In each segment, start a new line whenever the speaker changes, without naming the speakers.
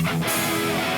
うわ!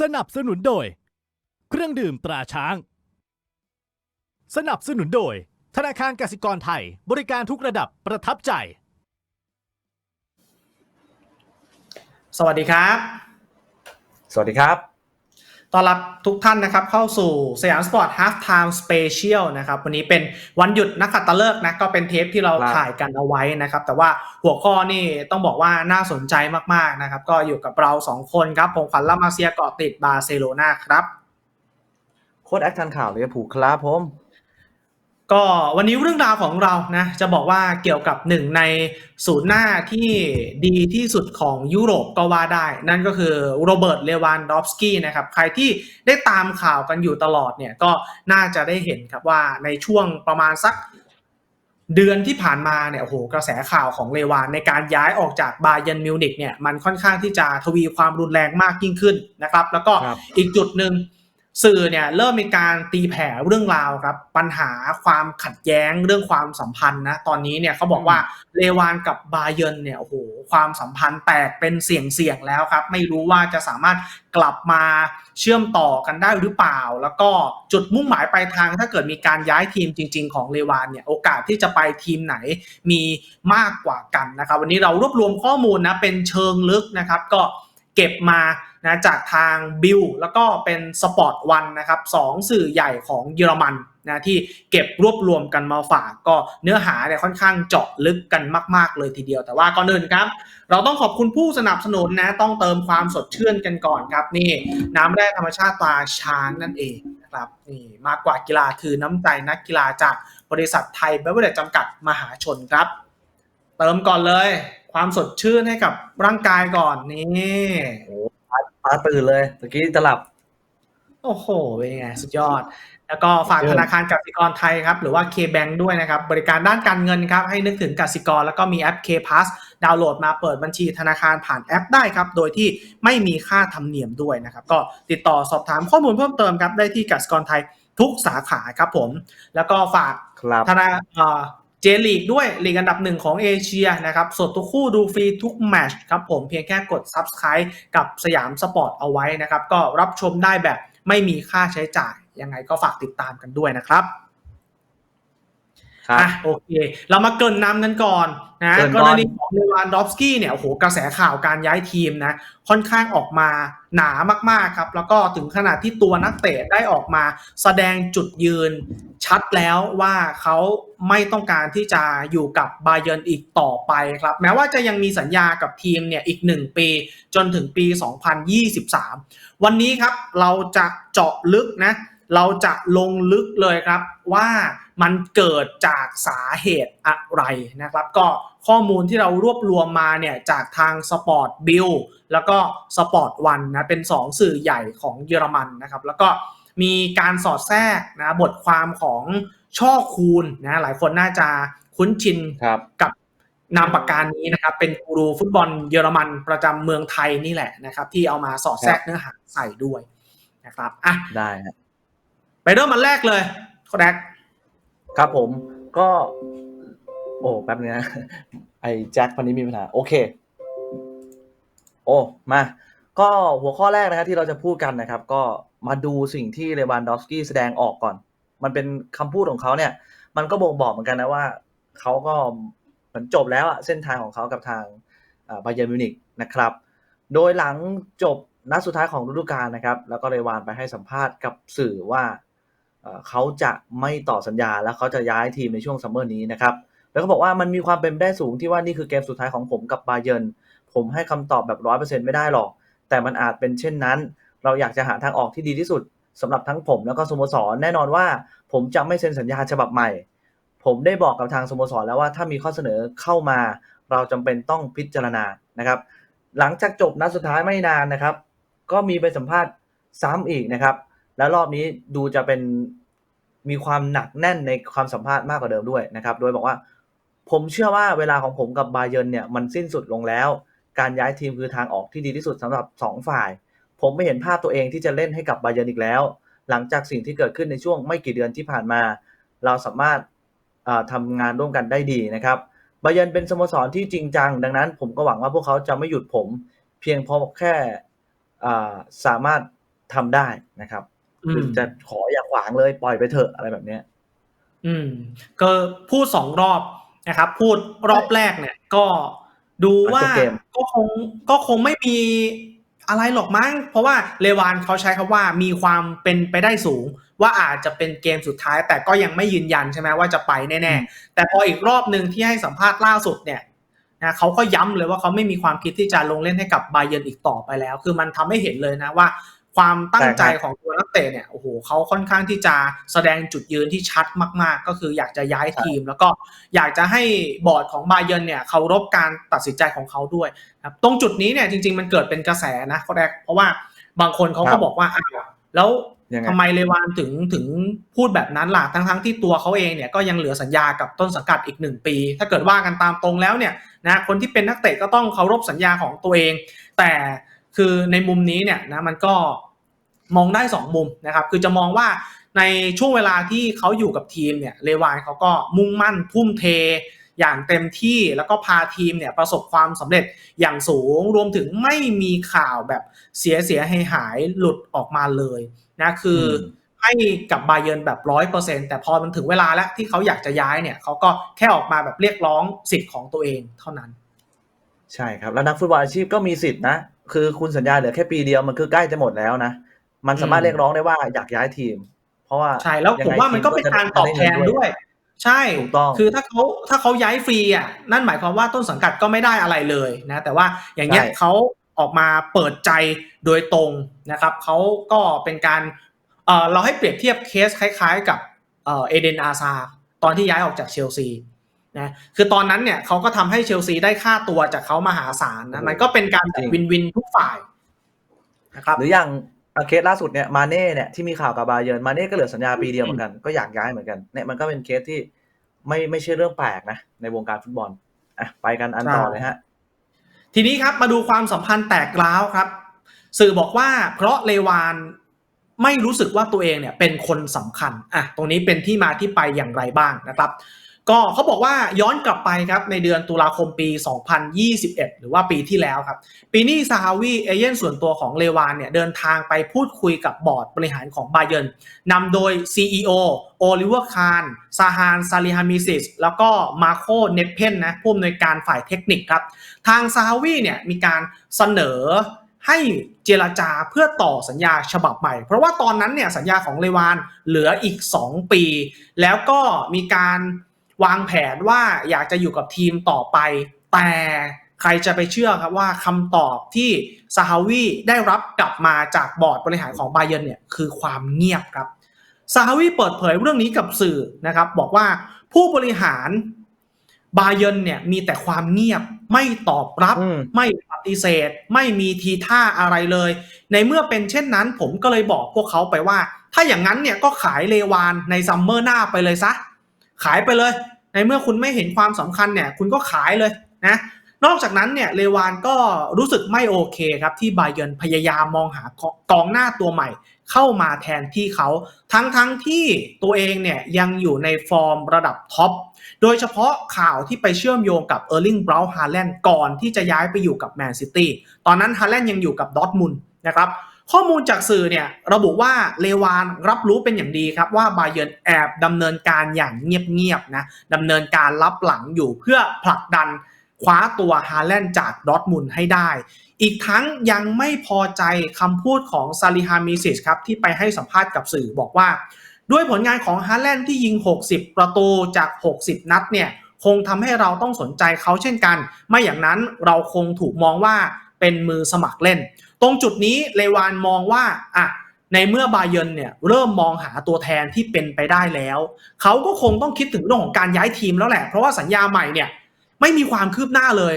สนับสนุนโดย เครื่องดื่มตราช้าง สนับสนุนโดย ธนาคารกสิกรไทย บริการทุกระดับประทับใจ
สวัสดีครับ
สวัสดีครับ
ต้อนรับทุกท่านนะครับเข้าสู่สยามสปอร์ตฮาร์ฟไทม์สเปเชียลนะครับวันนี้เป็นวันหยุดนักขัตฤกษ์นะก็เป็นเทปที่เราถ่ายกันเอาไว้นะครับ แต่ว่าหัวข้อนี่ต้องบอกว่าน่าสนใจมากๆนะครับก็อยู่กับเราสองคนครับผมขวัญลามาเซียเกาะติดบาร์เซโลนาครับ
โค้ดแอคทันข่าวเลยผูกครับผม
ก็วันนี้เรื่องราวของเรานะจะบอกว่าเกี่ยวกับหนึ่งในศูนย์หน้าที่ดีที่สุดของยุโรปก็ว่าได้ นั่นก็คือโรเบิร์ตเลวานดอฟสกี้นะครับใครที่ได้ตามข่าวกันอยู่ตลอดเนี่ยก็น่าจะได้เห็นครับว่าในช่วงประมาณสักเดือนที่ผ่านมาเนี่ยโอ้โหกระแสข่าวของเลวานในการย้ายออกจากบาเยร์นมิวนิกเนี่ยมันค่อนข้างที่จะทวีความรุนแรงมากยิ่งขึ้นนะครับ แล้วก็
ครับ
อีกจุดหนึ่ง สื่อเนี่ยเริ่มมีการตีแผ่เรื่องราวครับปัญหาความขัดแย้งเรื่องความสัมพันธ์นะตอนนี้เนี่ยเขาบอกว่าเลวานกับบาเยิร์นเนี่ยโอ้โหความสัมพันธ์แตกเป็นเสี่ยงๆแล้วครับ ไม่รู้ว่าจะสามารถกลับมาเชื่อมต่อกันได้หรือเปล่า แล้วก็จุดมุ่งหมายปลายทางถ้าเกิดมีการย้ายทีมจริง ๆ ของเลวานเนี่ยโอกาสที่จะไปทีมไหนมีมากกว่ากันนะครับ วันนี้เรารวบรวมข้อมูลนะเป็นเชิงลึกนะครับ ก็ เก็บมานะจากทางบิลแล้วก็เป็นสปอร์ตวันนะครับสองสื่อใหญ่ของเยอรมันนะที่เก็บรวบรวมกันมาฝากก็เนื้อหาเนี่ยค่อนข้างเจาะลึกกันมาก ๆ เลยทีเดียว แต่ว่าก่อนอื่นครับ เราต้องขอบคุณผู้สนับสนุนนะต้องเติมความสดชื่นกันก่อนครับนี่น้ำแร่ธรรมชาติตาช้างนั่นเองนะครับนี่มากกว่ากีฬาคือน้ำใจนักกีฬาจากบริษัทไทยเบเวอร์เรจจำกัดมหาชนครับ เติมก่อนเลย ความสดชื่นให้กับร่างกายก่อนนี่
ตาตื่นเลยตะกี้จะหลับ
โอ้โหเป็นไงสุดยอด แล้วก็ฝาก
เยี่
ธ
ยม
นาคารกสิกรไทยครับ หรือว่า K-Bank ด้วยนะครับ บริการด้านการเงินครับ ให้นึกถึงกสิกร แล้วก็มีแอป K-Pass ดาวน์โหลดมาเปิดบัญชีธนาคารผ่านแอปได้ครับ โดยที่ไม่มีค่าธรรมเนียมด้วยนะครับ ก็ติดต่อสอบถามข้อมูลเพิ่มเติมครับได้ที่กสิกรไทยทุกสาขาครับผม แล้วก็ฝาก
ครับ
ธนา เจลีกด้วยลีกอันดับหนึ่งของเอเชียนะครับ สดทุกคู่ดูฟรีทุกแมตชครับผมเพียงแค่กด Subscribe กับสยามสปอร์ตเอาไว้นะครับ ก็รับชมได้แบบไม่มีค่าใช้จ่าย ยังไงก็ฝากติดตามกันด้วยนะครับ อะโอเค เรามาเกรินนำกันก่อนนะ
เกริ่น
ก
ก่อน
รณีของเลวานดอฟสกี้เนี่ยโอ้โหกระแสข่าวการย้ายทีมนะค่อนข้างออกมาหนามากๆครับ แล้วก็ถึงขนาดที่ตัวนักเตะได้ออกมา แสดงจุดยืนชัดแล้วว่าเขาไม่ต้องการที่จะอยู่กับบาเยิร์นอีกต่อไปครับ แม้ว่าจะยังมีสัญญากับทีมเนี่ยอีก 1 ปีจนถึงปี 2023 วันนี้ครับเราจะเจาะลึกนะเราจะลงลึกเลยครับว่า มันเกิดจากสาเหตุอะไรนะครับ ก็ข้อมูลที่เรารวบรวมมาเนี่ยจากทางสปอร์ตบิลแล้วก็สปอร์ตวันนะเป็น 2 สื่อใหญ่ของเยอรมันนะครับ แล้วก็มีการสอดแทรกนะบทความของช่อคูณนะหลายคนน่าจะคุ้นชิน
ครับ
กับนามปากกานี้นะครับ เป็นกูรูฟุตบอลเยอรมันประจำเมืองไทยนี่แหละนะครับ ที่เอามาสอดแทรกเนื้อหาใส่ด้วยนะครับอะ
ได้ฮะ
ไปเริ่มมันแรกเลยโคแดก
ครับผมก็ โอ้แป๊บนึงนะไอ้แจ็ควันนี้มีปัญหา โอเค โอ้ มา ก็หัวข้อแรกนะครับที่เราจะพูดกันนะครับ ก็มาดูสิ่งที่เลวานดอฟสกี้แสดงออกก่อน มันเป็นคำพูดของเขาเนี่ย มันก็บ่งบอกเหมือนกันนะว่าเขาก็เหมือนจบแล้วอะเส้นทางของเขากับทางบาเยร์นมิวนิกนะครับ โดยหลังจบนัดสุดท้ายของฤดูกาลนะครับ แล้วก็เลวานไปให้สัมภาษณ์กับสื่อว่า เขาจะไม่ต่อสัญญาแล้วเขาจะย้ายทีมในช่วงซัมเมอร์นี้นะครับ แล้วก็บอกว่ามันมีความเป็นไปได้สูงที่ว่านี่คือเกมสุดท้ายของผมกับบาเยนผมให้คำตอบแบบร้อยเปอร์เซ็นต์ไม่ได้หรอก แต่มันอาจเป็นเช่นนั้น เราอยากจะหาทางออกที่ดีที่สุดสำหรับทั้งผมแล้วก็สโมสรแน่นอนว่า ผมจะไม่เซ็นสัญญาฉบับใหม่ ผมได้บอกกับทางสโมสรแล้วว่าถ้ามีข้อเสนอเข้ามา เราจำเป็นต้องพิจารณานะครับ หลังจากจบนัดสุดท้ายไม่นานนะครับ ก็มีไปสัมภาษณ์ซ้ำอีกนะครับ แล้วรอบนี้ดูจะเป็นมีความหนักแน่นในความสัมภาษณ์มากกว่าเดิมด้วยนะครับ โดยบอกว่า ผมเชื่อว่าเวลาของผมกับบาเยนเนี่ยมันสิ้นสุดลงแล้ว การย้ายทีมคือทางออกที่ดีที่สุดสำหรับสองฝ่าย ผมไม่เห็นภาพตัวเองที่จะเล่นให้กับบาเยนอีกแล้ว หลังจากสิ่งที่เกิดขึ้นในช่วงไม่กี่เดือนที่ผ่านมา เราสามารถอ่าทำงานร่วมกันได้ดีนะครับบาเยนเป็นสโมสรที่จริงจัง ดังนั้น ผมก็หวังว่าพวกเขาจะไม่หยุดผม เพียงเพราะแค่สามารถทำได้นะครับ
อื
คือ
ม
จะขออย่าขวางเลยปล่อยไปเถอะอะไรแบบเนี้ย
อืม ก็พูดสองรอบนะครับ พูดรอบแรกเนี่ย ก็ดูว่า
มันจะเกม
ก็คงก็คงไม่มีอะไรหรอกมั้ง เพราะว่าเลวานเขาใช้คำว่ามีความเป็นไปได้สูง ว่าอาจจะเป็นเกมสุดท้าย แต่ก็ยังไม่ยืนยันใช่ไหมว่าจะไปแน่ๆ แต่พออีกรอบหนึ่งที่ให้สัมภาษณ์ล่าสุดเนี่ยนะเขาก็ย้ำเลยว่าเขาไม่มีความคิดที่จะลงเล่นให้กับบาเยิร์นอีกต่อไปแล้ว คือมันทำให้เห็นเลยนะว่า ความตั้งใจของตัวนักเตะเนี่ยโอ้โหเขาค่อนข้างที่จะแสดงจุดยืนที่ชัดมาก ๆ ก็คืออยากจะย้ายทีม แล้วก็อยากจะให้บอร์ดของบาเยิร์นเนี่ยเคารพการตัดสินใจของเขาด้วยครับตรงจุดนี้เนี่ยจริง ๆ มันเกิดเป็นกระแสนะเขาแรกเพราะว่าบางคนเขา
ครั
ก็
บ
บอกว่าอ้าวแล้ว
ยังไง
ทำไมเลวานถึงถึงพูดแบบนั้นล่ะทั้งๆที่ตัวเขาเองเนี่ยก็ยังเหลือสัญญากับต้นสังกัดอีกหนึ่งปี ถ้าเกิดว่ากันตามตรงแล้วเนี่ยนะคนที่เป็นนักเตะก็ต้องเคารพสัญญาของตัวเอง แต่ คือในมุมนี้เนี่ยนะมันก็มองได้สองมุมนะครับ คือจะมองว่าในช่วงเวลาที่เขาอยู่กับทีมเนี่ยเลวานเขาก็มุ่งมั่นทุ่มเทอย่างเต็มที่แล้วก็พาทีมเนี่ยประสบความสำเร็จอย่างสูงรวมถึงไม่มีข่าวแบบเสียเสียหายหายหลุดออกมาเลยนะคือให้กับบาเยิร์นแบบร้อยเปอร์เซ็นแต่พอมันถึงเวลาแล้วที่เขาอยากจะย้ายเนี่ยเขาก็แค่ออกมาแบบเรียกร้องสิทธิ์ของตัวเองเท่านั้น
ใช่ครับ แล้วนักฟุตบอลอาชีพก็มีสิทธินะ คือคุณสัญญาเหลือแค่ปีเดียวมันคือใกล้จะหมดแล้วนะ มันสามารถ
อืม
เรียกร้องได้ว่าอยากย้ายทีม เพราะว่า
ใช่แล้ว
ยัง
ผม
ไง
ว่ามันก็เป็นการตอบแทนด้วย ใช่
ถูกต้อง
คือถ้าเขาถ้าเขาย้ายฟรีอะนั่นหมายความว่าต้นสังกัดก็ไม่ได้อะไรเลยนะ แต่ว่าอย่างเงี้ย
ใช่
เขาออกมาเปิดใจโดยตรงนะครับเขาก็เป็นการเออเราให้เปรียบเทียบเคสคล้าย ๆ กับเออเอเดนอาซาตอนที่ย้ายออกจากเชลซี นะคือตอนนั้นเนี่ยเขาก็ทำให้เชลซีได้ค่าตัวจากเขามหาศาลนะมันก็เป็นการแบบวินวินทุกฝ่ายนะครับ
หรืออย่างอะเคสล่าสุดเนี่ยมาเน่เนี่ยที่มีข่าวกับบาเยิร์นมาเน่ก็เหลือสัญญาปีเดียวเหมือนกันก็อยากย้ายเหมือนกันเนี่ยมันก็เป็นเคสที่ไม่ไม่ใช่เรื่องแปลกนะในวงการฟุตบอลอะไปกันอันต่อเลยฮะ
ทีนี้ครับมาดูความสัมพันธ์แตกร้าวครับ สื่อบอกว่าเพราะเลวานไม่รู้สึกว่าตัวเองเนี่ยเป็นคนสำคัญอะตรงนี้เป็นที่มาที่ไปอย่างไรบ้างนะครับ ก็เขาบอกว่าย้อนกลับไปครับในเดือนตุลาคมปี 2021 หรือว่าปีที่แล้วครับ ปีนี้ซาฮาวีเอเย่นส่วนตัวของเลวานเนี่ยเดินทางไปพูดคุยกับบอร์ดบริหารของบาเยนนำโดย CEO โอลิเวอร์คารซาฮานซาลิฮามิซิส แล้วก็มาโคเนตเพนนะผู้อำนวยการฝ่ายเทคนิคครับ ทางซาฮาวีเนี่ยมีการเสนอให้เจรจาเพื่อต่อสัญญาฉบับใหม่ เพราะว่าตอนนั้นเนี่ยสัญญาของเลวานเหลืออีก 2 ปี แล้วก็มีการ วางแผนว่าอยากจะอยู่กับทีมต่อไป แต่ใครจะไปเชื่อครับว่าคำตอบที่ซาฮาวีได้รับกลับมาจากบอร์ดบริหารของบาเยิร์นเนี่ยคือความเงียบครับซาฮาวีเปิดเผยเรื่องนี้กับสื่อนะครับ บอกว่าผู้บริหารบาเยิร์นเนี่ยมีแต่ความเงียบไม่ตอบรับ
อืม
ไม่ปฏิเสธ ไม่มีทีท่าอะไรเลย ในเมื่อเป็นเช่นนั้น ผมก็เลยบอกพวกเขาไปว่า ถ้าอย่างนั้นเนี่ยก็ขายเลวานในซัมเมอร์หน้าไปเลยซะ ขายไปเลย ในเมื่อคุณไม่เห็นความสำคัญเนี่ยคุณก็ขายเลยนะนอกจากนั้นเนี่ยเลวานก็รู้สึกไม่โอเคครับที่บาเยนพยายามมองหากองหน้าตัวใหม่ เข้ามาแทนที่เขา ทั้งทั้งที่ตัวเองเนี่ยยังอยู่ในฟอร์มระดับท็อปโดยเฉพาะข่าวที่ไปเชื่อมโยงกับเออร์ลิงบราวน์ฮาแลนด์ก่อนที่จะย้ายไปอยู่กับแมนซิตี้ตอนนั้นฮาแลนด์ยังอยู่กับดอทมุนนะครับ ข้อมูลจากสื่อเนี่ยระบุว่าเลวานรับรู้เป็นอย่างดีครับว่าบาเยิร์นแอบดำเนินการอย่างเงียบๆนะดำเนินการลับหลังอยู่เพื่อผลักดันคว้าตัวฮาแลนด์จากดอร์ทมุนให้ได้ อีกทั้งยังไม่พอใจคำพูดของซาลิฮามิซิสครับที่ไปให้สัมภาษณ์กับสื่อบอกว่า ด้วยผลงานของฮาแลนด์ที่ยิง 60 ประตูจาก 60 นัดเนี่ยคงทำให้เราต้องสนใจเขาเช่นกัน ไม่อย่างนั้นเราคงถูกมองว่าเป็นมือสมัครเล่น ตรงจุดนี้เลวานมองว่าอะในเมื่อบาเยนเนี่ยเริ่มมองหาตัวแทนที่เป็นไปได้แล้ว เขาก็คงต้องคิดถึงเรื่องของการย้ายทีมแล้วแหละ เพราะว่าสัญญาใหม่เนี่ยไม่มีความคืบหน้าเลย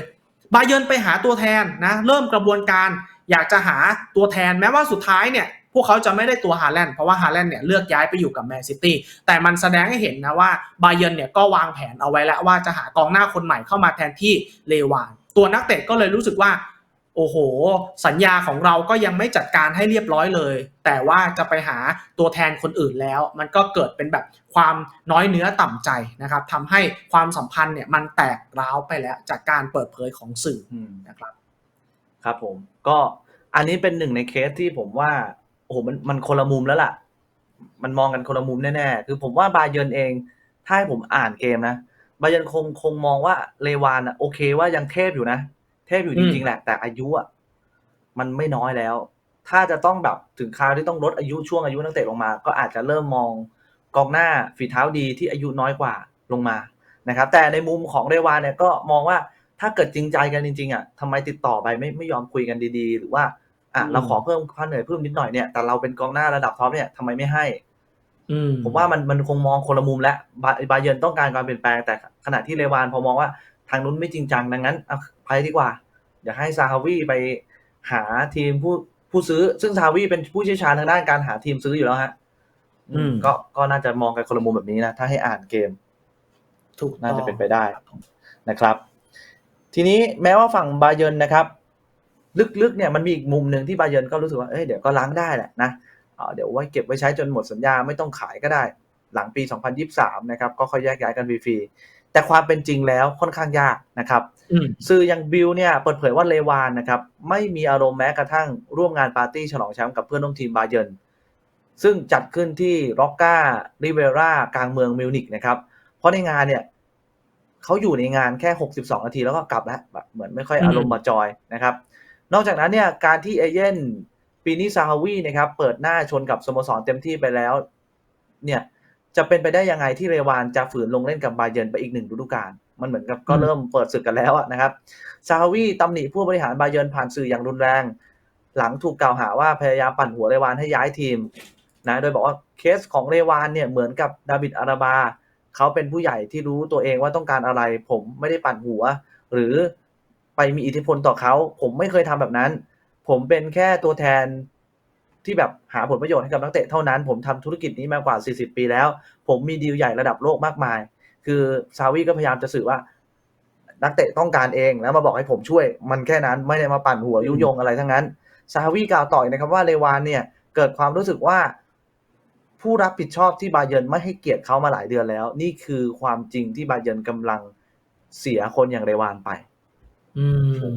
บาเยนไปหาตัวแทนนะเริ่มกระบวนการอยากจะหาตัวแทนแม้ว่าสุดท้ายเนี่ยพวกเขาจะไม่ได้ตัวฮาแลนด์เพราะว่าฮาแลนด์เนี่ยเลือกย้ายไปอยู่กับแมนซิตี้แต่มันแสดงให้เห็นนะว่าบาเยนเนี่ยก็วางแผนเอาไว้แล้วว่าจะหากองหน้าคนใหม่เข้ามาแทนที่เลวานตัวนักเตะก็เลยรู้สึกว่า โอ้โห สัญญาของเราก็ยังไม่จัดการให้เรียบร้อยเลย แต่ว่าจะไปหาตัวแทนคนอื่นแล้ว มันก็เกิดเป็นแบบความน้อยเนื้อต่ำใจนะครับทำให้ความสัมพันธ์เนี่ยมันแตกร้าวไปแล้วจากการเปิดเผยของสื่อ
อืม
นะครับ
ครับผม ก็อันนี้เป็นหนึ่งในเคสที่ผมว่าโอ้โหมันมันคนละมุมแล้วล่ะ มันมองกันคนละมุมแน่ๆคือผมว่าบาเยิร์นเอง ถ้าให้ผมอ่านเกมนะบาเยิร์นคงคงมองว่าเลวานอะโอเคว่ายังเทพอยู่นะเท พอยู่จริงๆแหละ แต่อายุอะมันไม่น้อยแล้ว ถ้าจะต้องแบบถึงคราวที่ต้องลดอายุช่วงอายุนักเตะลงมา ก็อาจจะเริ่มมองกองหน้าฝีเท้าดีที่อายุน้อยกว่าลงมานะครับ แต่ในมุมของเรวานเนี่ยก็มองว่าถ้าเกิดจริงใจกันจริงๆอะทำไมติดต่อไปไม่ไม่ยอมคุยกันดีๆ หรือว่าอะ
อืม
เราขอเพิ่มค่าเหนื่อยเพิ่มนิดหน่อยเนี่ยแต่เราเป็นกองหน้าระดับท็อปเนี่ยทำไมไม่ให้
อืม
ผมว่ามันมันคงมองคนละมุมแล้วบาบาเยิร์นต้องการการเปลี่ยนแปลงแต่ขณะที่เรวานพอมองว่าทางนู้นไม่จริงจังดังนั้นเอาไปดีกว่า อยากให้ซาฮาวีไปหาทีมผู้ผู้ซื้อ ซึ่งซาฮาวีเป็นผู้เชี่ยวชาญทางด้านการหาทีมซื้ออยู่แล้วฮะ
อืม
ก็ก็น่าจะมองกันคนละมุมแบบนี้นะ ถ้าให้อ่านเกม
ถูกต้อง
น่าจะเป็นไปได้นะครับ ทีนี้แม้ว่าฝั่งบาเยิร์นนะครับ ลึกๆเนี่ยมันมีอีกมุมหนึ่งที่บาเยิร์นก็รู้สึกว่าเอ้ยเดี๋ยวก็ล้างได้แหละนะเอ่อเดี๋ยวไว้เก็บไว้ใช้จนหมดสัญญาไม่ต้องขายก็ได้ หลังปี 2023 นะครับ ก็ค่อยแยกย้ายกันฟรีๆ แต่ความเป็นจริงแล้วค่อนข้างยากนะครับ
อืม
สื่ออย่างบิลเนี่ยเปิดเผยว่าเลวานนะครับไม่มีอารมณ์แม้กระทั่งร่วมงานปาร์ตี้ฉลองแชมป์กับเพื่อนร่วมทีมบาเยิร์นซึ่งจัดขึ้นที่ร็อกการิเวรากลางเมืองมิวนิกนะครับ เพราะในงานเนี่ยเขาอยู่ในงานแค่ 62 นาทีแล้วก็กลับแล้วแบบเหมือนไม่ค่อย
อืม
อารมณ์มาจอยนะครับ นอกจากนั้นเนี่ยการที่เอเย่นปีนี้ซาฮาวีนะครับเปิดหน้าชนกับสโมสรเต็มที่ไปแล้ว เนี่ย จะเป็นไปได้ยังไงที่เรวานจะฝืนลงเล่นกับบาเยนไปอีกหนึ่งฤดูกาลมันเหมือนกับก็เริ่มเปิดศึกกันแล้วนะครับซาฮาวีตำหนิผู้บริหารบาเยนผ่านสื่ออย่างรุนแรง หลังถูกกล่าวหาว่าพยายามปั่นหัวเรวานให้ย้ายทีมนะโดยบอกว่าเคสของเรวานเนี่ยเหมือนกับดาวิดอาราบาเขาเป็นผู้ใหญ่ที่รู้ตัวเองว่าต้องการอะไร ผมไม่ได้ปั่นหัว หรือไปมีอิทธิพลต่อเขา ผมไม่เคยทำแบบนั้น ผมเป็นแค่ตัวแทน ที่แบบหาผลประโยชน์ให้กับนักเตะเท่านั้น ผมทำธุรกิจนี้มากว่า 40 ปีแล้ว ผมมีดีลใหญ่ระดับโลกมากมาย คือซาวีก็พยายามจะสื่อว่า นักเตะต้องการเองแล้วมาบอกให้ผมช่วย มันแค่นั้นไม่ได้มาปั่นหัวยุยงอะไรทั้งนั้นซาวีกล่าวต่อยนะครับว่าเลวานเนี่ยเกิดความรู้สึกว่า ผู้รับผิดชอบที่บาเยิร์นไม่ให้เกียรติเขามาหลายเดือนแล้ว นี่คือความจริงที่บาเยิร์นกำลังเสียคนอย่างเรวานไป
อืม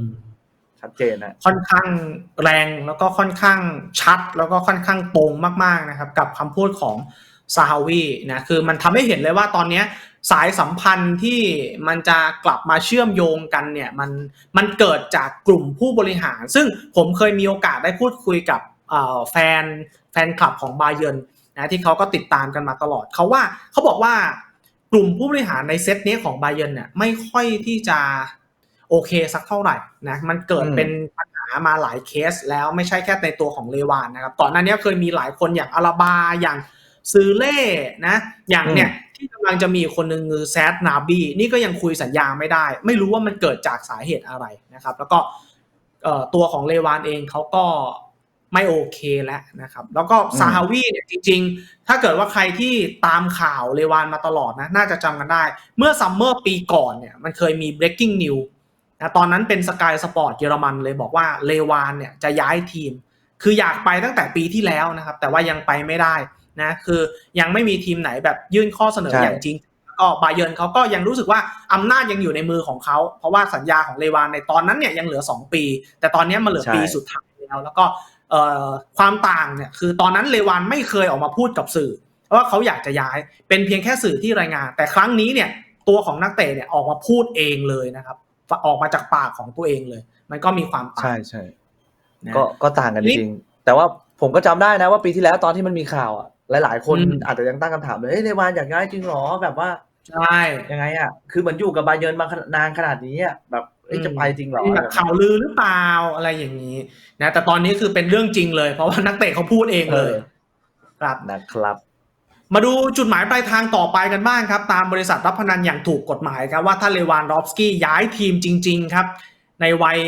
ชัดเจนนะ
ค่อนข้างแรงแล้วก็ค่อนข้างชัด แล้วก็ค่อนข้างตรงมากๆนะครับ กับคำพูดของซาฮาวีนะคือมันทำให้เห็นเลยว่าตอนเนี้ยสายสัมพันธ์ที่มันจะกลับมาเชื่อมโยงกันเนี่ยมันมันเกิดจากกลุ่มผู้บริหาร ซึ่งผมเคยมีโอกาสได้พูดคุยกับแฟนแฟนคลับของบาเยนนะที่เขาก็ติดตามกันมาตลอดเขาว่าเขาบอกว่ากลุ่มผู้บริหารในเซตนี้ของบาเยนเนี่ยไม่ค่อยที่จะ โอเคสักเท่าไหร่นะมันเกิด
อืม
เป็นปัญหามาหลายเคสแล้วไม่ใช่แค่ในตัวของเลวานนะครับก่อนหน้านี้เคยมีหลายคนอย่างอาราบาอย่างซือเล่นะ อย่างเนี่ยที่กำลังจะมีคนหนึ่งคือแซดนาบีนี่ก็ยังคุยสัญญาไม่ได้ ไม่รู้ว่ามันเกิดจากสาเหตุอะไรนะครับ แล้วก็เอ่อตัวของเลวานเองเขาก็ไม่โอเคแล้วนะครับ แล้วก็ซาฮาวีเนี่ยจริง ๆ ถ้าเกิดว่าใครที่ตามข่าวเลวานมาตลอดนะ น่าจะจำกันได้ เมื่อซัมเมอร์ปีก่อนเนี่ยมันเคยมี breaking news นะตอนนั้นเป็นสกายสปอร์ตเยอรมันเลยบอกว่าเลวานเนี่ยจะย้ายทีม คืออยากไปตั้งแต่ปีที่แล้วนะครับ แต่ว่ายังไปไม่ได้นะคือยังไม่มีทีมไหนแบบยื่นข้อเสนอ
ใช่
อย่างจริงก็บาเยิร์นเขาก็ยังรู้สึกว่าอำนาจยังอยู่ในมือของเขา เพราะว่าสัญญาของเลวานในตอนนั้นเนี่ยยังเหลือ 2 ปี แต่ตอนนี้มันเหลือปีสุดท้ายแล้วแล้วก็เอ่อความต่างเนี่ยคือตอนนั้นเลวานไม่เคยออกมาพูดกับสื่อว่าเขาอยากจะย้ายเป็นเพียงแค่สื่อที่รายงาน แต่ครั้งนี้เนี่ยตัวของนักเตะเนี่ยออกมาพูดเองเลยนะครับ ออกมาจากปากของตัวเองเลย มันก็มีความต่าง
ใช่ใช่
นะ
ก็ก็ต่างกันจ
นี่
ริงๆแต่ว่าผมก็จำได้นะว่าปีที่แล้วตอนที่มันมีข่าวอะหลาย ๆ คน
อืม
อาจจะยังตั้งคำถามเลยเอ้ยเลวานอยากย้ายจริงเหรอแบบว่า
ใช่
ยังไงอะคือเหมือนอยู่กับบาเยิร์นมาขนานานขนาดนี้อะแบบเอ้ย
อืม
จะไปจริงเหรอ
มีแบบข่าวลือหรือเปล่าอะไรอย่างนี้นะแต่ตอนนี้คือเป็นเรื่องจริงเลย เพราะว่านักเตะเขาพูดเองเลย ครับ
นะครับ
มาดูจุดหมายปลายทางต่อไปกันบ้างครับ ตามบริษัทรับพนันอย่างถูกกฎหมายครับว่าถ้าเลวานดอฟสกี้ย้ายทีมจริง ๆ ครับ ในวัย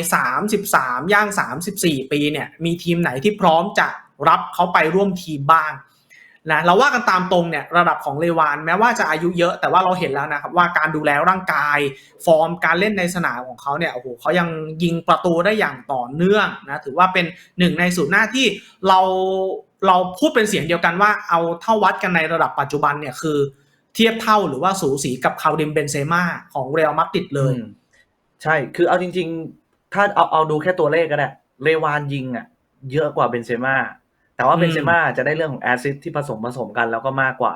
33 ย่าง 34 ปีเนี่ยมีทีมไหนที่พร้อมจะรับเขาไปร่วมทีมบ้าง นะเราว่ากันตามตรงเนี่ยระดับของเลวานแม้ว่าจะอายุเยอะแต่ว่าเราเห็นแล้วนะครับว่าการดูแลร่างกายฟอร์มการเล่นในสนามของเขาเนี่ยโอ้โหเขายังยิงประตูได้อย่างต่อเนื่องนะถือว่าเป็นหนึ่งในสูตรหน้าที่เราเราพูดเป็นเสียงเดียวกันว่าเอาเท่าวัดกันในระดับปัจจุบันเนี่ยคือ เทียบเท่าหรือว่าสูสีกับคาริมเบนเซม่าของเรอัลมาดริดเลย
ใช่คือเอาจริง ๆ ถ้าเอาเอาดูแค่ตัวเลขก็ได้เลวานยิงอะเยอะกว่าเบนเซม่า แต่ว่า
อืม
เบนเซม่าจะได้เรื่องของแอซิสที่ผสมผสมกันแล้วก็มากกว่า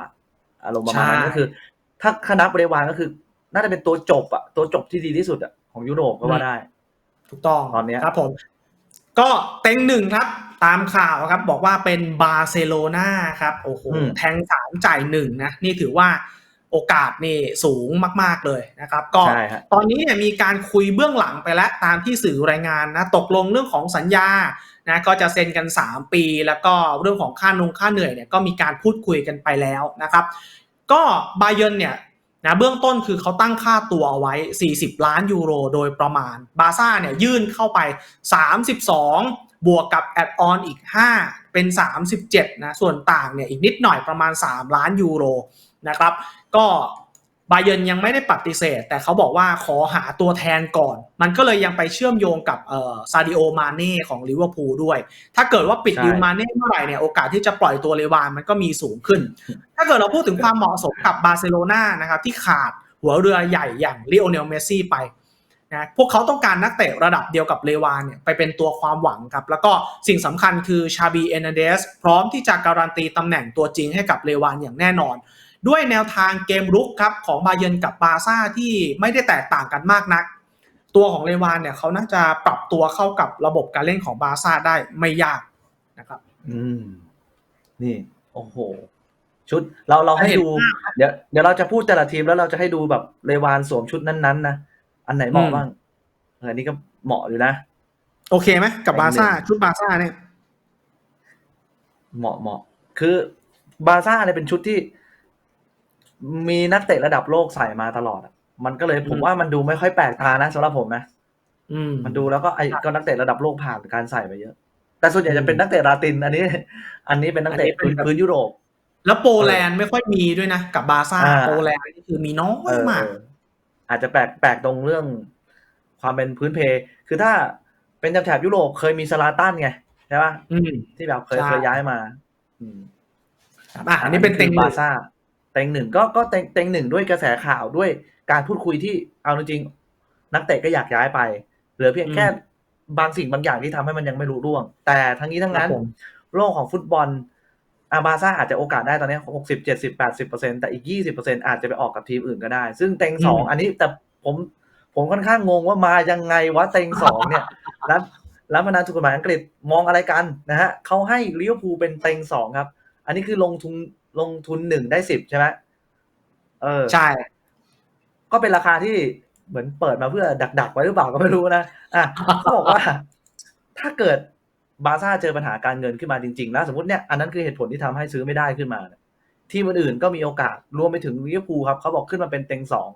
อารมณ์ประมาณนั้น
ใช่
ก็คือ ถ้าคณะเลวานก็คือ น่าจะเป็นตัวจบอะตัวจบที่ดีที่สุดอะของยุโรปก็ว่าได้
ถูกต้อง
ตอนเนี้ย
ครับผม ก็เต็งหนึ่งครับ ตามข่าวครับ บอกว่าเป็นบาร์เซโลนาครับโอ้โห
อืม
แทงสามจ่ายหนึ่งนะ นี่ถือว่าโอกาสนี่สูงมาก ๆ เลยนะครับ ก็
ใช่ฮะ
ตอนนี้เนี่ยมีการคุยเบื้องหลังไปแล้วตามที่สื่อรายงานนะ ตกลงเรื่องของสัญญา นะก็จะเซ็นกัน 3 ปี แล้วก็เรื่องของค่านงค่าเหนื่อยเนี่ยก็มีการพูดคุยกันไปแล้วนะครับก็บาเยนเนี่ยนะเบื้องต้นคือเขาตั้งค่าตัวเอาไว้ 40 ล้านยูโรโดยประมาณ บาซ่าเนี่ยยื่นเข้าไป 32 บวกกับแอดออนอีก 5 เป็น 37นะส่วนต่างเนี่ยอีกนิดหน่อยประมาณ 3 ล้านยูโรนะครับก็ บาเยิร์นยังไม่ได้ปฏิเสธ แต่เขาบอกว่าขอหาตัวแทนก่อน มันก็เลยยังไปเชื่อมโยงกับเอ่อซาดิโอมาเน่ของลิเวอร์พูลด้วย ถ้าเกิดว่าปิด
ใช่
ดิวมาเน่เมื่อไหร่เนี่ยโอกาสที่จะปล่อยตัวเลวานมันก็มีสูงขึ้น ถ้าเกิดเราพูดถึงความเหมาะสมกับบาร์เซโลนานะครับที่ขาดหัวเรือใหญ่อย่างลิโอเนลเมสซี่ไปนะพวกเขาต้องการนักเตะระดับเดียวกับเลวานเนี่ยไปเป็นตัวความหวังครับ แล้วก็สิ่งสำคัญคือชาบีเอเนเดสพร้อมที่จะการันตีตำแหน่งตัวจริงให้กับเลวานอย่างแน่นอน ด้วยแนวทางเกมรุกครับของบาเยิร์นกับบาร์ซ่าที่ไม่ได้แตกต่างกันมากนัก ตัวของเลวานเนี่ยเขาน่าจะปรับตัวเข้ากับระบบการเล่นของบาร์ซ่าได้ไม่ยากนะครับ
อืม นี่ โอ้โห ชุดเราเราให้
เห็น
ดู เดี๋ยวเดี๋ยวเราจะพูดแต่ละทีมแล้วเราจะให้ดูแบบเลวานสวมชุดนั้นๆนะอันไหนเหมาะ
อืม
บ้างเอออันนี้ก็เหมาะอยู่นะ
โอเคไหมกับบาร์ซ่า
หนึ่ง
ชุดบาร์ซ่าเนี่ย
เหมาะเหมาะคือบาร์ซ่าเนี่ยเป็นชุดที่ มีนักเตะระดับโลกใส่มาตลอดอะมันก็เลยผม
อืม
ว่ามันดูไม่ค่อยแปลกตานะสำหรับผมนะ
อืม
มันดูแล้วก็ไอ้
ครับ
ก็นักเตะระดับโลกผ่านการใส่ไปเยอะ แต่ส่วนใหญ่จะเป็นนักเตะลาติน อันนี้ อันนี้เป็นนักเตะ
อันนี้เป็น
พื้น
แบบ
พื้นยุโรป
แล้วโปแลนด์ไม่ค่อยมีด้วยนะ กับบาร์ซ่า
อ่า
โปแลนด์นี่คือมีน้อ
เอยอ
มาก
เอออาจจะแปลกแปลกตรงเรื่อง ความเป็นพื้นเพ คือถ้าเป็นแถบๆยุโรปเคยมีสลาตันไงใช่ปะ
อืม
ที่แบบเคย
ใช่
เคยย้ายมา อืม
ครับอะอันนี้เป็นเต็งห
บา
นึ่ง
ร์ซ่า เต็งหนึ่งก็ก็เต็งเต็งหนึ่งด้วยกระแสข่าวด้วยการพูดคุยที่เอาจริงๆนักเตะก็อยากย้ายไป เหลือเพียงแค่บางสิ่งบางอย่างที่ทำให้มันยังไม่รู้ร่วง แต่ทั้งนี้ทั้งนั้น
ครับผม
โลกของฟุตบอลอาบาซ่าอาจจะโอกาสได้ตอนนี้หกสิบเจ็ดสิบแปดสิบเปอร์เซ็นแต่อีกยี่สิบเปอร์เซ็นอาจจะไปออกกับทีมอื่นก็ได้ ซึ่งเต็งสอง
อืม
อันนี้แต่ผมผมค่อนข้างงงว่ามายังไงวะเต็งสองเนี่ยแล้วแล้วพนันถูกกฎหมายอังกฤษมองอะไรกันนะฮะเขาให้ลิเวอร์พูลเป็นเต็งสองครับ อันนี้คือลงทุน ลงทุนหนึ่งได้สิบใช่ไหมเออ
ใช่
ก็เป็นราคาที่เหมือนเปิดมาเพื่อดัก ๆ ไว้หรือเปล่าก็ไม่รู้นะอะเขาบอกว่า ถ้าเกิดบาร์ซ่าเจอปัญหาการเงินขึ้นมาจริงๆนะสมมติเนี่ยอันนั้นคือเหตุผลที่ทำให้ซื้อไม่ได้ขึ้นมาเนี่ยทีมอื่นๆก็มีโอกาสรวมไปถึงลิเวอร์พูลครับเขาบอกขึ้นมาเป็นเต็งสอง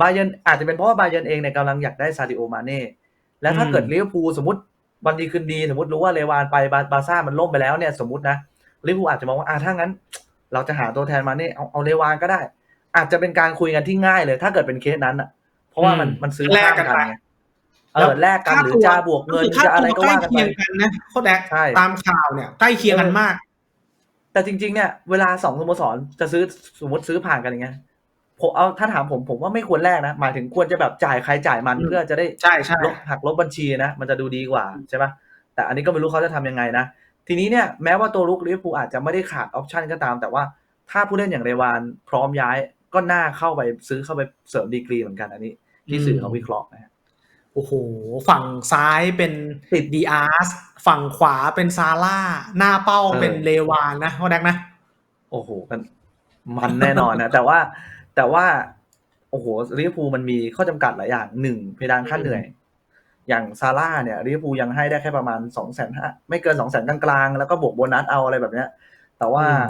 บาเยร์นอาจจะเป็นเพราะว่าบาเยร์นเองเนี่ยกำลังอยากได้ซาดิโอมาเน่และถ้า
อืม
เกิดลิเวอร์พูลสมมติวันดีคืนดี สมมติรู้ว่าเลวานไปบาบาร์ซ่ามันล่มไปแล้วเนี่ยสมมตินะลิเวอร์พูลอาจจะมองว่าอ่าถ้างั้น เราจะหาตัวแทนมาเน่เอาเอาเลวานก็ได้ อาจจะเป็นการคุยกันที่ง่ายเลย ถ้าเกิดเป็นเคสนั้นอะ เพราะว่ามัน
อืม
มันซื้อ
แลก
ข้าม
กัน
กัน
ไป
ไงเออแลกกันหรือจะบวกเงิน
ค่า
จะอะไร
ตัว
ก็
ใกล้
ว่ากัน
เคี
ไป
ยงกันนะโคตรแดก
ใช่
ตามข่าวเนี่ยใกล้เคียงกันมาก
แต่จริง ๆ เนี่ยเวลาสองสโมสรจะซื้อสมมติซื้อผ่านกันอย่างเงี้ยผมเอาถ้าถามผมผมว่าไม่ควรแลกนะ หมายถึงควรจะแบบจ่ายใครจ่ายมัน
อืม
เพื่อจะได้
ใช่ใช่
ลบหักลบบัญชีนะ มันจะดูดีกว่าใช่ปะแต่อันนี้ก็ไม่รู้เขาจะทำยังไงนะ ทีนี้เนี่ยแม้ว่าตัวลุกลิเวอร์พูลอาจจะไม่ได้ขาดออปชันก็ตาม แต่ว่าถ้าผู้เล่นอย่างเรวานพร้อมย้ายก็น่าเข้าไปซื้อเข้าไปเสริมดีกรีเหมือนกันอันนี้ ที่สื่อเขาวิเคราะห์นะฮะ
โอ้โห ฝั่งซ้ายเป็น
ติด
ดีอาร์สฝั่งขวาเป็นซาร่าหน้าเป้า
เออ
เป็นเลวานนะเขาแดกนะ
โอ้โหมันมันแน่นอนนะ แต่ว่าแต่ว่า โอ้โหลิเวอร์พูลมันมีข้อจำกัดหลายอย่างหนึ่งเพดานค่าเหนื่อย อย่างซาร่าเนี่ยลิเวอร์พูลยังให้ได้แค่ประมาณสองแสนห้าไม่เกินสองแสนกลางๆ แล้วก็บวกโบนัสเอาอะไรแบบเนี้ย แต่ว่า
อืม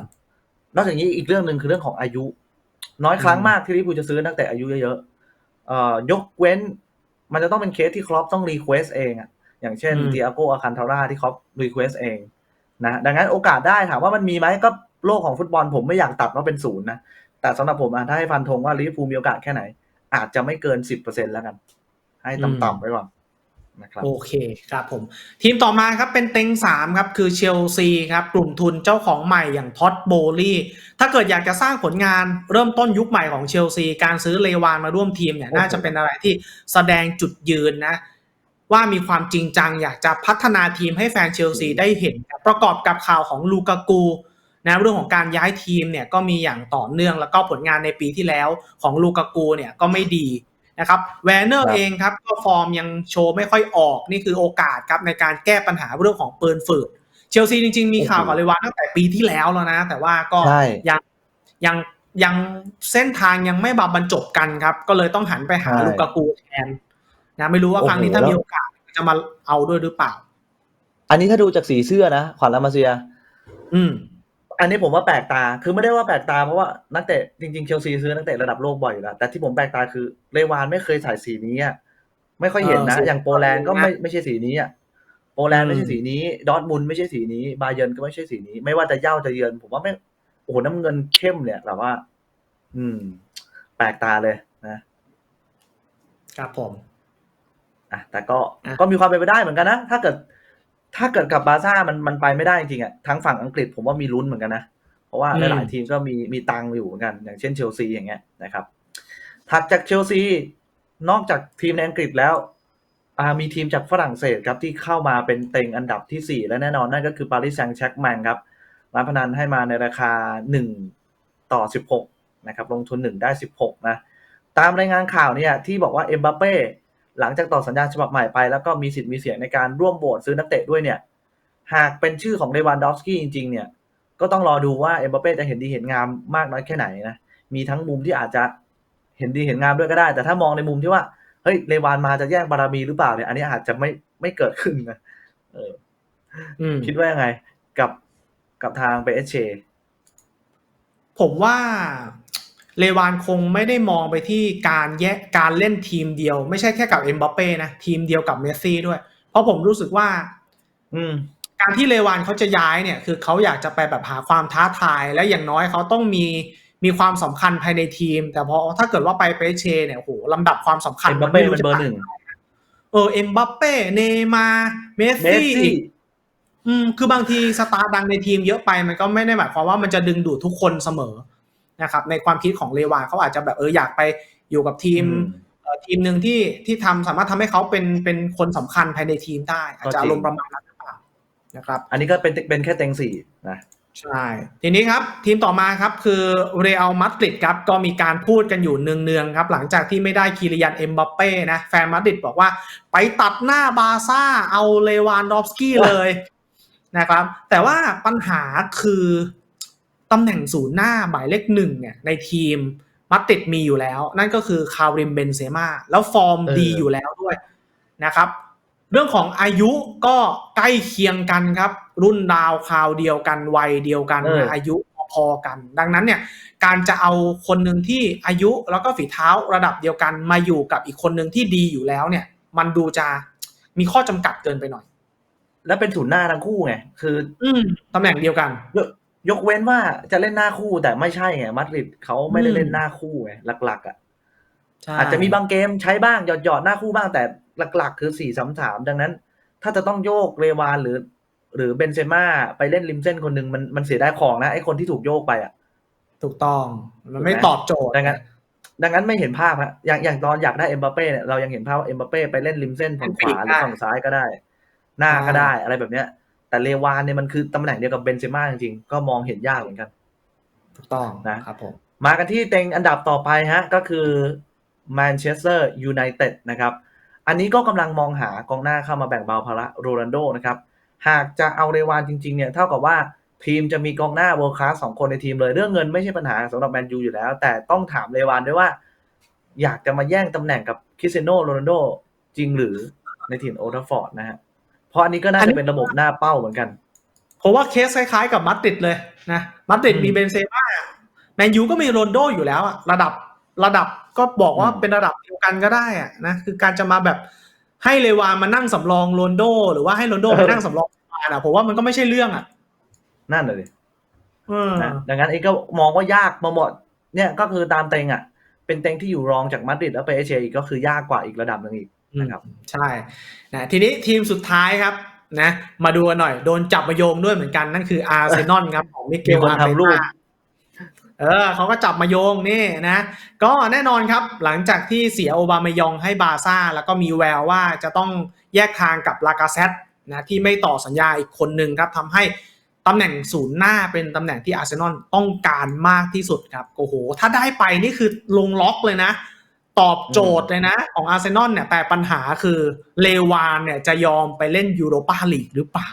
นอกจากนี้อีกเรื่องหนึ่งคือเรื่องของอายุ น้อยครั้ง
อืม
มากที่ลิเวอร์พูลจะซื้อนักเตะอายุเยอะๆเอ่อยกเว้น มันจะต้องเป็นเคสที่ครอปต้องรีเควสเองอะอย่างเช่น
อืม
เตียโกอาคันทาร่าที่ครอปรีเควสเองนะดังนั้นโอกาสได้ถามว่ามันมีไหมก็โลกของฟุตบอลผมไม่อยากตัดว่าเป็นศูนย์นะแต่สำหรับผมอะถ้าให้ฟันธงว่าลิเวอร์พูลมีโอกาสแค่ไหน อาจจะไม่เกินสิบเปอร์เซ็นแล้วกัน ให้ต่ำๆไว้ก่อน นะครับ
โอเคครับผม ทีมต่อมาครับเป็นเต็งสามครับคือเชลซีครับกลุ่มทุนเจ้าของใหม่อย่างท็อตโบลี่ถ้าเกิดอยากจะสร้างผลงานเริ่มต้นยุคใหม่ของเชลซี การซื้อเลวานมาร่วมทีมเนี่ย
โอ้โห
น่าจะเป็นอะไรที่แสดงจุดยืนนะ ว่ามีความจริงจัง อยากจะพัฒนาทีมให้แฟนเชลซีได้เห็นครับประกอบกับข่าวของลูกากูนะเรื่องของการย้ายทีมเนี่ยก็มีอย่างต่อเนื่องแล้วก็ผลงานในปีที่แล้วของลูกากูเนี่ยก็ไม่ดี นะครับแวนเนอ
ครั
ร์
บ
เองครับก็ฟอร์มยังโชว์ไม่ค่อยออกนี่คือโอกาสครับในการแก้ปัญหาเรื่องของปืนฝืดเชลซีจริง ๆ มีข่าวกับเลวานตั้งแต่ปีที่แล้วแล้วนะ แต่ว่าก็
ใช่
ยังยังยังเส้นทางยังไม่บาบรรจบกันครับ ก็เลยต้องหันไปหา
ใช่
ลูกากูแทนนะไม่รู้ว่าครั้งนี้
โอ้โห
ถ้ามีโอกาสจะมาเอาด้วยหรือเปล่า
อันนี้ถ้าดูจากสีเสื้อนะขวัญลามาเซีย
อืม
อันนี้ผมว่าแปลกตา คือไม่ได้ว่าแปลกตาเพราะว่านักเตะจริงๆเชลซีซื้อนักเตะระดับโลกบ่อยอยู่แล้ว แต่ที่ผมแปลกตาคือเลวานไม่เคยใส่สีนี้อะไม่ค่อยเห็นนะ
เออสี
อย่างโปแลนด์ก็ไม่ไม่ใช่สีนี้อะโปแลน
อื
ด์
ม
ไม่ใช่สีนี้ ดอร์ทมุนด์ไม่ใช่สีนี้ บาเยิร์นก็ไม่ใช่สีนี้ ไม่ว่าจะเย่าจะเยือน ผมว่าไม่ โอ้โหน้ำเงินเข้มเนี่ยแบบว่า อืม แปลกตาเลยนะ
ครับผม
อะแต่ก็
อะ
ก็มีความเป็นไปได้เหมือนกันนะ ถ้าเกิด ถ้าเกิดกับบาร์ซ่ามันมันไปไม่ได้จริงๆอะทั้งฝั่งอังกฤษผมว่ามีลุ้นเหมือนกันนะ เพราะว่าหลายๆทีมก็มีมีตังค์อยู่เหมือนกัน อย่างเช่นเชลซีอย่างเงี้ยนะครับถัดจากเชลซีนอกจากทีมในอังกฤษแล้วอ่ามีทีมจากฝรั่งเศสครับที่เข้ามาเป็นเต็งอันดับที่ 4 และแน่นอนนั่นก็คือปารีสแซงต์แชร์กแมงครับร้านพนันให้มาในราคา 1 ต่อ 16 นะครับ ลงทุน 1 ได้ 16 นะ ตามรายงานข่าวเนี่ยที่บอกว่าเอ็มบัปเป้ หลังจากต่อสัญญาฉบับใหม่ไปแล้วก็มีสิทธิ์มีเสียงในการร่วมโหวตซื้อนักเตะด้วยเนี่ย หากเป็นชื่อของเลวานดอฟสกี้จริง ๆ เนี่ย ก็ต้องรอดูว่าเอ็มบัปเป้จะเห็นดีเห็นงามมากน้อยแค่ไหนนะ มีทั้งมุมที่อาจจะเห็นดีเห็นงามด้วยก็ได้ แต่ถ้ามองในมุมที่ว่า เฮ้ยเลวานมาจะแย่งบารมีหรือเปล่าเนี่ย อันนี้อาจจะไม่ไม่เกิดขึ้นนะเออ
อืม
คิดว่ายังไงกับกับทางเปเอชเช
ผมว่า เลวานคงไม่ได้มองไปที่การแยกการเล่นทีมเดียว ไม่ใช่แค่กับเอ็มบัปเป้นะทีมเดียวกับเมสซี่ด้วย เพราะผมรู้สึกว่า
อืม
การที่เลวานเขาจะย้ายเนี่ย คือเขาอยากจะไปแบบหาความท้าทาย และอย่างน้อยเขาต้องมีมีความสำคัญภายในทีม แต่พอถ้าเกิดว่าไปเปเชเนี่ยโอ้โหลำดับความสำคัญ
เอ็มบัปเป้
ไรู้
เป็นเบอร์
จะ
หนึ่ง
เออเอ็มบัปเป้เนย์มาร์เมส
เมส
ซี่
ซี่
อืมคือบางทีสตาร์ดังในทีมเยอะไปมันก็ไม่ได้หมายความว่ามันจะดึงดูดทุกคนเสมอ นะครับในความคิดของเลวานเขาอาจจะแบบเอออยากไปอยู่กับทีม
อืม
เอ่อทีมหนึ่งที่ที่ทำสามารถทำให้เขาเป็นเป็นคนสำคัญภายในทีมได้ อาจจะ
ก็จริง
อารมณ์ประมาณนั้นหรือเปล่านะครับ
อันนี้ก็เป็นเป็นแค่เต็งสี่นะ
ใช่ ทีนี้ครับ ทีมต่อมาครับคือเรอัลมาดริดครับก็มีการพูดกันอยู่เนืองๆครับ หลังจากที่ไม่ได้คีริยันเอ็มบัปเป้นะแฟนมาดริดบอกว่าไปตัดหน้าบาร์ซ่าเอาเลวานดอฟสกี้เลยนะครับ แต่ว่าปัญหาคือ ตำแหน่งศูนย์หน้าหมายเลขหนึ่งเนี่ยในทีมมาดริดมีอยู่แล้ว นั่นก็คือคาริมเบนเซม่าแล้วฟอร์ม
เออ
ดีอยู่แล้วด้วยนะครับ เรื่องของอายุก็ใกล้เคียงกันครับ รุ่นดาวคราวเดียวกันวัยเดียวกัน
เออ
นะอายุพอๆกัน ดังนั้นเนี่ยการจะเอาคนหนึ่งที่อายุแล้วก็ฝีเท้าระดับเดียวกันมาอยู่กับอีกคนหนึ่งที่ดีอยู่แล้วเนี่ย มันดูจะมีข้อจำกัดเกินไปหน่อย
แล้วเป็นศูนย์หน้าทั้งคู่ไงคือ
อืมตำแหน่งเดียวกัน
ยกยกเว้นว่าจะเล่นหน้าคู่แต่ไม่ใช่ไงมาดริดเขาไม่ได้
อืม
เล่นหน้าคู่ไงหลัก ๆ อะ
ใช่
อาจจะมีบางเกมใช้บ้างหยอดหยอดๆหน้าคู่บ้างแต่หลัก ๆ คือสี่สามสามดังนั้น ถ้าจะต้องโยกเรวานหรือ หรือเบนเซม่าไปเล่นริมเส้นคนหนึ่งมันมันเสียได้ของนะไอ้คนที่ถูกโยกไปอะ
ถูกต้องมันไม่
ถูกไหม
ตอบโจทย์
ดังนั้น ดังนั้นไม่เห็นภาพฮะอย่างอย่างตอนอยากได้เอ็มบัปเป้เนี่ยเรายังเห็นภาพว่าเอ็มบัปเป้ไปเล่นริมเส้นฝั่งขวาหรือฝั่งซ้ายก็ได้ หน้าก็ได้อะไรแบบเนี้ย แต่เลวานเนี่ยมันคือตำแหน่งเดียวกับเบนเซม่าจริงๆก็มองเห็นยากเหมือนกัน
ถูกต้อง
นะ
ครับผม
มากันที่เต็งอันดับต่อไปฮะก็คือแมนเชสเตอร์ยูไนเต็ดนะครับ อันนี้ก็กำลังมองหากองหน้าเข้ามาแบ่งเบาภาระโรนัลโดนะครับ หากจะเอาเรวานจริงๆเนี่ยเท่ากับว่าทีมจะมีกองหน้าเวิร์คลาสสองคนในทีมเลย เรื่องเงินไม่ใช่ปัญหาสำหรับแมนยูอยู่แล้ว แต่ต้องถามเรวานด้วยว่า อยากจะมาแย่งตำแหน่งกับคริสเตียโนโรนัลโดจริงหรือในทีมโอทัฟฟอร์ดนะฮะเพ ราะอันนี้ก็น่าจะเป็นระบบหน้าเป้าเหมือนกัน
เพราะว่าเคสคล้ายๆกับมัดริดเลยนะมัดริด
อืม
มีเบนเซม่าแมนยูก็มีโรนลโดอยู่แล้วอะระดับระดับก็บอกว่า
อืม
เป็นระดับเดียวกันก็ได้อะนะคือการจะมาแบบให้เลวานมานั่งสำรองโรนลโด หรือว่าให้โรนลโดมานั่งสำรองเลวานอะผมว่ามันก็ไม่ใช่เรื่องอะ
นั่นเลย
เออ
นะดังนั้นเองก็มองว่ายากมาหมดเนี่ยก็คือตามเต็งอะเป็นเต็งที่อยู่รองจากมาดริดแล้วไปเอเชียอีกก็คือยากกว่าอีกระดับหนึงอีก นะครับ
ใช่นะทีนี้ทีมสุดท้ายครับนะมาดูกันหน่อยโดนจับมาโยงด้วยเหมือนกันนั่นคืออาร์เซนอลครับของมิเก
มี
ล
คน
อาร์เต
ทำรูป
ต้าเออเขาก็จับมาโยงนี่นะ ก็แน่นอนครับหลังจากที่เสียโอบามายองให้บาร์ซ่า แล้วก็มีแววว่าจะต้องแยกทางกับลากาเซตนะที่ไม่ต่อสัญญาอีกคนหนึ่งครับทำให้ตำแหน่งศูนย์หน้าเป็นตำแหน่งที่อาร์เซนอลต้องการมากที่สุดครับโอ้โห ถ้าได้ไปนี่คือลงล็อกเลยนะ ตอบโจทย์เลยนะ ของอาร์เซนอลเนี่ยแต่ปัญหาคือเลวานเนี่ยจะยอมไปเล่นยูโรปาลีกหรือเปล่า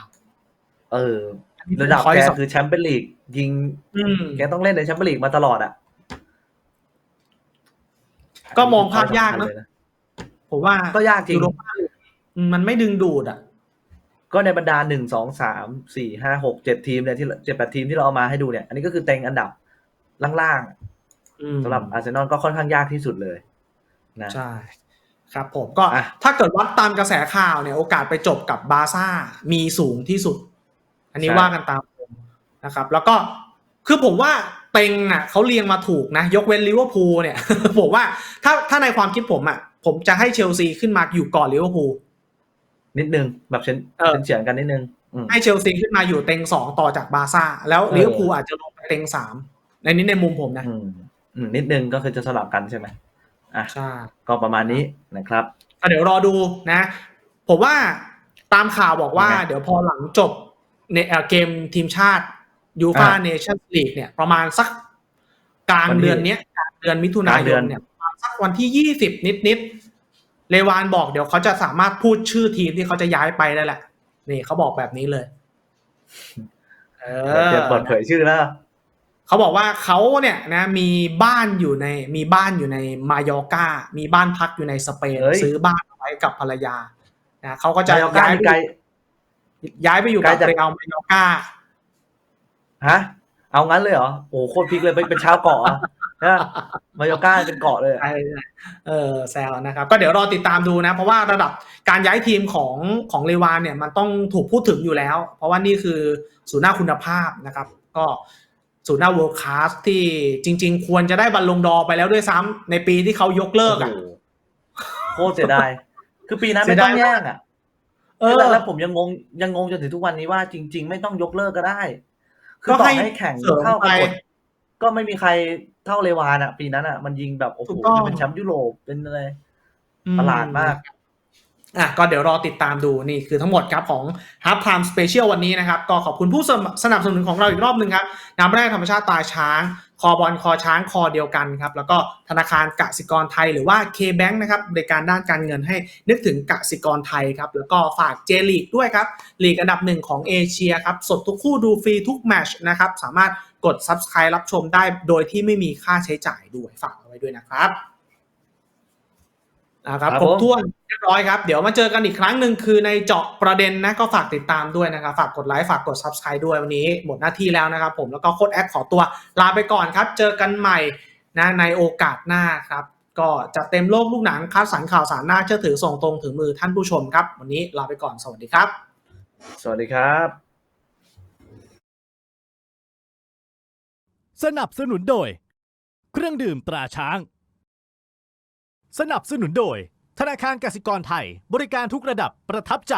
เออ ระดับ
คอย
แก
สอง
คือแชมเปี้ยนลีกยิง
อืม
แกต้องเล่นในแชมเปี้ยนลีกมาตลอดอะ
ก็มองภาพยากนะ
เลย
ผมว่า
ก็ยากจริง
ยูโรปาลีกมันไม่ดึงดูดอะ
ก็ในบรรดาหนึ่งสองสามสี่ห้าหกเจ็ดทีมเนี่ยที่เจ็ดแปดทีมที่เราเอามาให้ดูเนี่ย อันนี้ก็คือเต็งอันดับล่าง
อืม
ๆสำหรับอาร์เซนอลก็ค่อนข้างยากที่สุดเลย นะ
ใช่ครับผมก็
อะ
ถ้าเกิดวัดตามกระแสข่าวเนี่ยโอกาสไปจบกับบาร์ซ่ามีสูงที่สุด อันนี้ว่ากันตามผมนะครับ แล้วก็คือผมว่าเต็งอะเขาเรียงมาถูกนะ ยกเว้นลิเวอร์พูลเนี่ยผมว่าถ้าถ้าในความคิดผมอะ ผมจะให้เชลซีขึ้นมาอยู่ก่อนลิเวอร์พูล
นิดนึงแบบเฉน
เออ
เฉียงๆกันนิดนึงอืม
ให้เชลซีขึ้นมาอยู่เต็งสองต่อจากบาร์ซ่าแล้ว
เออ
ลิเวอร์พูลอาจจะลงไปเต็งสามในนี้ในมุมผมนะ
อืมอืมนิดนึงก็คือจะสลับกันใช่ไหม อะ
ใช่
ก็ประมาณนี้นะครับ
ก็เดี๋ยวรอดูนะ ผมว่าตามข่าวบอกว่า
ยังไง
เดี๋ยวพอหลังจบในเอ่อเกมทีมชาติยูฟา
อ่า
เนชั่นลีกเนี่ยประมาณสักกลาง
วันที่
เดือนเนี้ยกลางเดือนมิถุนาก
ลางเดื
ย
อน
นเนี่ยประมาณสักวันที่ยี่สิบนิดนิดๆเลวานบอกเดี๋ยวเขาจะสามารถพูดชื่อทีมที่เขาจะย้ายไปได้แหละ นี่เขาบอกแบบนี้เลย เอ
เดี๋ยว
อ
เปิดเผยชื่อแล้ว
เขาบอกว่าเขาเนี่ยนะมีบ้านอยู่ในมีบ้านอยู่ในมายอร์กามีบ้านพักอยู่ในสเปน
เฮ้ย
ซื้อบ้านไว้กับภรรยานะเขาก็จะ
มายอร์ก้า
ย้าย
นี่
ไป
ไกล
ย้ายไปอยู่
ไกล
กับ
จาก
เรอัลมายอร์กา
ฮะ เอางั้นเลยเหรอโอ้โหโคตรพลิกเลยเป็นเป็นชาวเกาะอะนะมายอร์ก้าเป็นเกาะเลยอะ
ใช่เออแซวนะครับ ก็เดี๋ยวรอติดตามดูนะ เพราะว่าระดับการย้ายทีมของของเลวานเนี่ยมันต้องถูกพูดถึงอยู่แล้ว เพราะว่านี่คือศูนย์หน้าคุณภาพนะครับ ก็ ศูนย์หน้าเวิร์คคลาสที่จริง ๆ ควรจะได้บอลลงดอร์ไปแล้วด้วยซ้ำในปีที่เขายกเลิกอะ
โอ้โหโคตรเสียดายคือปีนั้นไม่ต้องแย่งอะ
เอ
คือ
อ
แล้วผมยังงงยังงงจนถึงทุกวันนี้ว่าจริง ๆ ไม่ต้องยกเลิกก็ได้ คือ
ก็
ต่อ
ให้
ให้แข่ง
เสริม
เท่ากันหมด
ไป
ก็ไม่มีใครเท่าเลวานอะ ปีนั้นอะ มันยิงแบบโอ้โห
ถูกต้อง
เป็นแชมป์ยุโรปเป็นอะไรประหลาดมาก
อะก็เดี๋ยวรอติดตามดูนี่คือทั้งหมดครับของ Half Time Special วันนี้นะครับ ก็ขอบคุณผู้สนับสนุนของเราอีกรอบหนึ่งครับ น้ำแร่ธรรมชาติตาช้าง คอบอลคอช้างคอเดียวกันครับ แล้วก็ธนาคารกสิกรไทยหรือว่า K-Bank นะครับบริการด้านการเงินให้นึกถึงกสิกรไทยครับ แล้วก็ฝากเจลีกด้วยครับลีกอันดับหนึ่งของเอเชียครับสดทุกคู่ดูฟรีทุกแมชนะครับสามารถกด Subscribe รับชมได้โดยที่ไม่มีค่าใช้จ่ายด้วยฝากเอาไว้ด้วยนะครับ นะครับ
ครับ
ครบ
ผม
ถ้วนเรียบร้อยครับ เดี๋ยวมาเจอกันอีกครั้งหนึ่งคือในเจาะประเด็นนะก็ฝากติดตามด้วยนะครับ ฝากกดไลค์ฝากกด Subscribe ด้วยวันนี้หมดหน้าที่แล้วนะครับ ผมแล้วก็โค้ดแอคขอตัวลาไปก่อนครับ เจอกันใหม่นะในโอกาสหน้าครับ ก็จะเต็มโลกลูกหนังคัดสรรข่าวสารหน้าเชื่อถือส่งตรงถึงมือท่านผู้ชมครับ วันนี้ลาไปก่อนสวัสดีครับ
สวัสดีครับ
สนับสนุนโดย เครื่องดื่มตราช้าง สนับสนุนโดย ธนาคารกสิกรไทย บริการทุกระดับประทับใจ